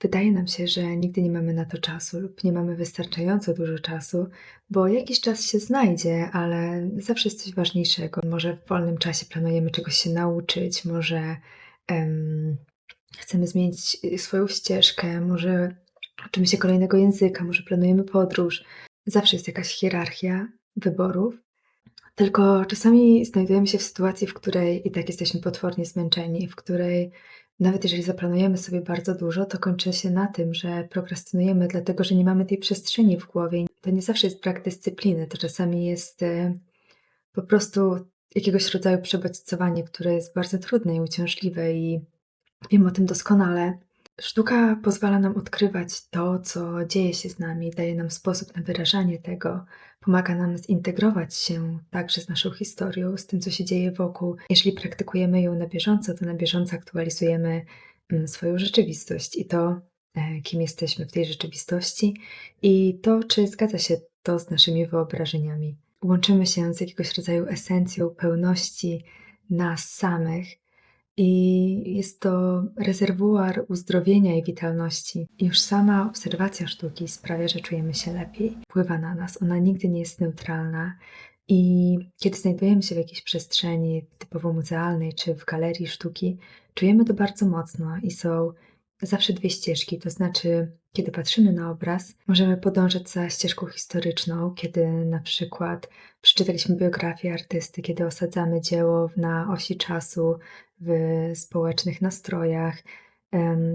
Wydaje nam się, że nigdy nie mamy na to czasu lub nie mamy wystarczająco dużo czasu, bo jakiś czas się znajdzie, ale zawsze jest coś ważniejszego. Może w wolnym czasie planujemy czegoś się nauczyć, może em, chcemy zmienić y, swoją ścieżkę, może uczymy się kolejnego języka, może planujemy podróż. Zawsze jest jakaś hierarchia wyborów. Tylko czasami znajdujemy się w sytuacji, w której i tak jesteśmy potwornie zmęczeni, w której nawet jeżeli zaplanujemy sobie bardzo dużo, to kończy się na tym, że prokrastynujemy, dlatego że nie mamy tej przestrzeni w głowie. To nie zawsze jest brak dyscypliny, to czasami jest e, po prostu jakiegoś rodzaju przebodźcowanie, które jest bardzo trudne i uciążliwe i wiem o tym doskonale. Sztuka pozwala nam odkrywać to, co dzieje się z nami, daje nam sposób na wyrażanie tego, pomaga nam zintegrować się także z naszą historią, z tym, co się dzieje wokół. Jeśli praktykujemy ją na bieżąco, to na bieżąco aktualizujemy mm, swoją rzeczywistość i to, e, kim jesteśmy w tej rzeczywistości, i to, czy zgadza się to z naszymi wyobrażeniami. Łączymy się z jakiegoś rodzaju esencją pełności nas samych i jest to rezerwuar uzdrowienia i witalności. Już sama obserwacja sztuki sprawia, że czujemy się lepiej, wpływa na nas. Ona nigdy nie jest neutralna. I kiedy znajdujemy się w jakiejś przestrzeni typowo muzealnej czy w galerii sztuki, czujemy to bardzo mocno i są zawsze dwie ścieżki. To znaczy, kiedy patrzymy na obraz, możemy podążać za ścieżką historyczną, kiedy na przykład przeczytaliśmy biografię artysty, kiedy osadzamy dzieło na osi czasu, w społecznych nastrojach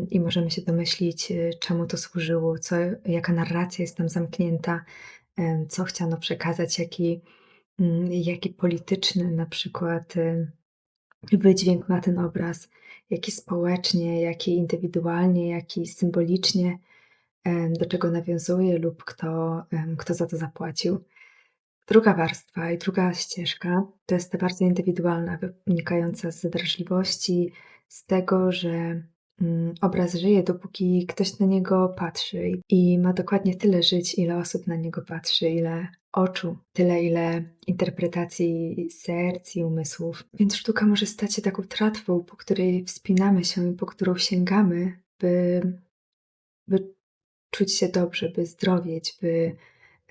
i możemy się domyślić, y, czemu to służyło, co, jaka narracja jest tam zamknięta, co chciano przekazać, jaki, mm, jaki polityczny na przykład wydźwięk ma ten obraz, jaki społecznie, jaki indywidualnie, jaki symbolicznie, do czego nawiązuje lub kto, kto za to zapłacił. Druga warstwa i druga ścieżka to jest ta bardzo indywidualna, wynikająca z wrażliwości, z tego, że obraz żyje, dopóki ktoś na niego patrzy i ma dokładnie tyle żyć, ile osób na niego patrzy, ile oczu, tyle ile interpretacji serc i umysłów. Więc sztuka może stać się taką tratwą, po której wspinamy się i po którą sięgamy, by, by czuć się dobrze, by zdrowieć, by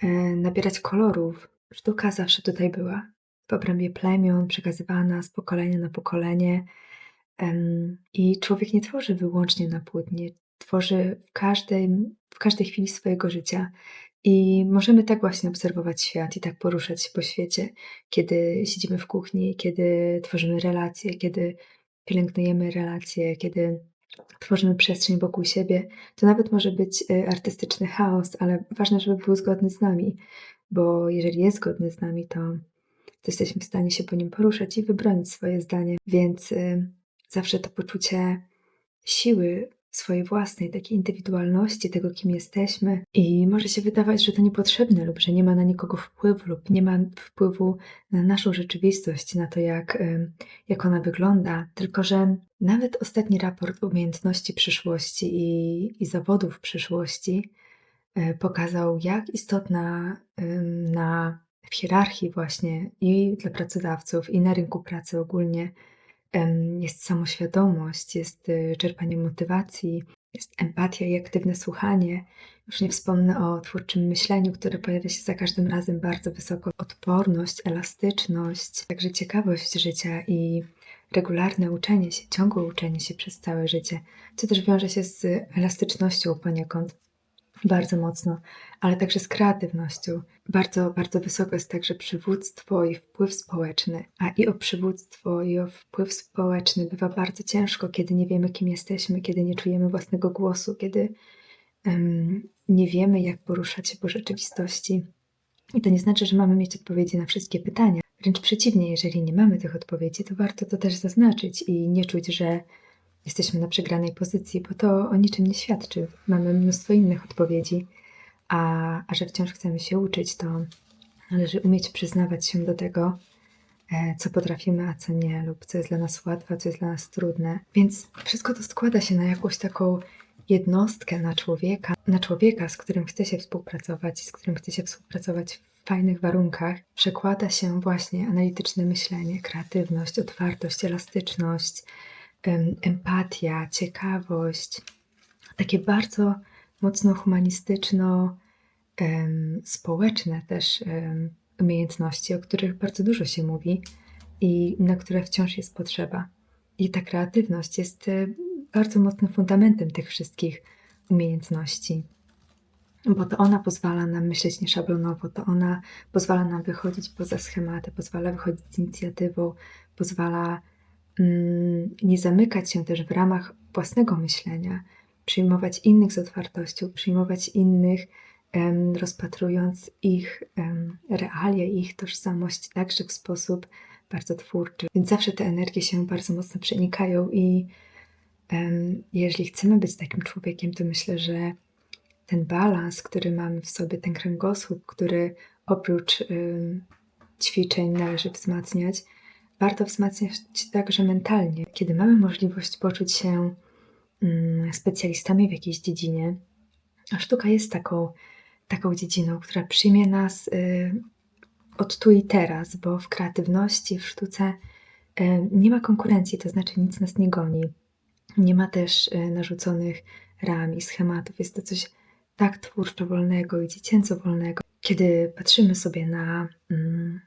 e, nabierać kolorów, Sztuka zawsze tutaj była, w obrębie plemion, przekazywana z pokolenia na pokolenie. I człowiek nie tworzy wyłącznie na płótnie, tworzy w, każdej w każdej chwili swojego życia. I możemy tak właśnie obserwować świat i tak poruszać się po świecie, kiedy siedzimy w kuchni, kiedy tworzymy relacje, kiedy pielęgnujemy relacje, kiedy tworzymy przestrzeń wokół siebie. To nawet może być y, artystyczny chaos, ale ważne, żeby był zgodny z nami bo jeżeli jest zgodny z nami, to, to jesteśmy w stanie się po nim poruszać i wybronić swoje zdanie. Więc y, zawsze to poczucie siły swojej własnej, takiej indywidualności, tego, kim jesteśmy. I może się wydawać, że to niepotrzebne, lub że nie ma na nikogo wpływu, lub nie ma wpływu na naszą rzeczywistość, na to, jak, jak ona wygląda. Tylko, że nawet ostatni raport umiejętności przyszłości i, i zawodów przyszłości E, pokazał, jak istotna na w hierarchii właśnie i dla pracodawców, i na rynku pracy ogólnie jest samoświadomość, jest y, czerpanie motywacji, jest empatia i aktywne słuchanie. Już nie wspomnę o twórczym myśleniu, które pojawia się za każdym razem bardzo wysoko. Odporność, elastyczność, także ciekawość życia i regularne uczenie się, ciągłe uczenie się przez całe życie, co też wiąże się z elastycznością poniekąd bardzo mocno, ale także z kreatywnością. Bardzo, bardzo wysoko jest także przywództwo i wpływ społeczny. A i o przywództwo, i o wpływ społeczny bywa bardzo ciężko, kiedy nie wiemy, kim jesteśmy, kiedy nie czujemy własnego głosu, kiedy um, nie wiemy, jak poruszać się po rzeczywistości. I to nie znaczy, że mamy mieć odpowiedzi na wszystkie pytania. Wręcz przeciwnie, jeżeli nie mamy tych odpowiedzi, to warto to też zaznaczyć i nie czuć, że jesteśmy na przegranej pozycji, bo to o niczym nie świadczy. Mamy mnóstwo innych odpowiedzi, a, a że wciąż chcemy się uczyć, to należy umieć przyznawać się do tego, e, co potrafimy, a co nie, lub co jest dla nas łatwe, co jest dla nas trudne. Więc wszystko to składa się na jakąś taką jednostkę, na człowieka, na człowieka, z którym chce się współpracować, z którym chce się współpracować w fajnych warunkach. Przekłada się właśnie analityczne myślenie, kreatywność, otwartość, elastyczność, empatia, ciekawość, takie bardzo mocno humanistyczno, społeczne też, umiejętności, o których bardzo dużo się mówi i na które wciąż jest potrzeba. I ta kreatywność jest, y, bardzo mocnym fundamentem tych wszystkich umiejętności. Bo to ona pozwala nam myśleć nieszablonowo, to ona pozwala nam wychodzić poza schematy, pozwala wychodzić z inicjatywą, pozwala, nie zamykać się też w ramach własnego myślenia, przyjmować innych z otwartością, przyjmować innych, rozpatrując ich, realia, ich tożsamość także w sposób bardzo twórczy. Więc zawsze te energie się bardzo mocno przenikają i, jeżeli chcemy być takim człowiekiem, to myślę, że ten balans, który mamy w sobie, ten kręgosłup, który oprócz, ćwiczeń należy wzmacniać, warto wzmacniać także mentalnie. Kiedy mamy możliwość poczuć się, mm, specjalistami w jakiejś dziedzinie, a sztuka jest taką taką dziedziną, która przyjmie nas, y, od tu i teraz, bo w kreatywności, w sztuce, y, nie ma konkurencji, to znaczy nic nas nie goni. Nie ma też, y, narzuconych ram i schematów. Jest to coś tak twórczo wolnego i dziecięco wolnego. Kiedy patrzymy sobie na, mm,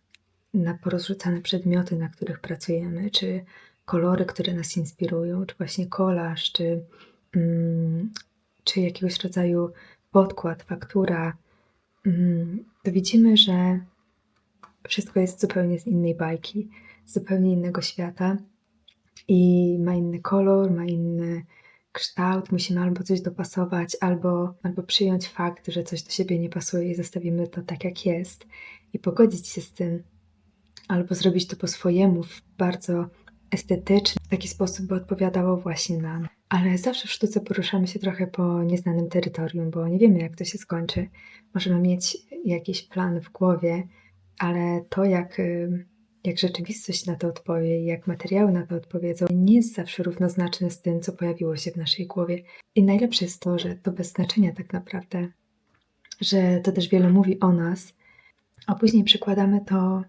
na porozrzucane przedmioty, na których pracujemy, czy kolory, które nas inspirują, czy właśnie kolaż, czy, mm, czy jakiegoś rodzaju podkład, faktura, mm, to widzimy, że wszystko jest zupełnie z innej bajki, z zupełnie innego świata i ma inny kolor, ma inny kształt, musimy albo coś dopasować, albo, albo przyjąć fakt, że coś do siebie nie pasuje i zostawimy to tak, jak jest i pogodzić się z tym, albo zrobić to po swojemu, w bardzo estetyczny, w taki sposób, by odpowiadało właśnie nam. Ale zawsze w sztuce poruszamy się trochę po nieznanym terytorium, bo nie wiemy, jak to się skończy. Możemy mieć jakiś plan w głowie, ale to, jak jak rzeczywistość na to odpowie i jak materiały na to odpowiedzą, nie jest zawsze równoznaczne z tym, co pojawiło się w naszej głowie. I najlepsze jest to, że to bez znaczenia tak naprawdę, że to też wiele mówi o nas, a później przekładamy to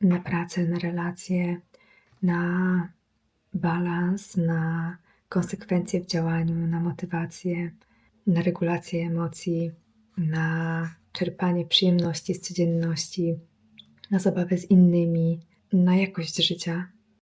na pracę, na relacje, na balans, na konsekwencje w działaniu, na motywację, na regulację emocji, na czerpanie przyjemności z codzienności, na zabawę z innymi, na jakość życia.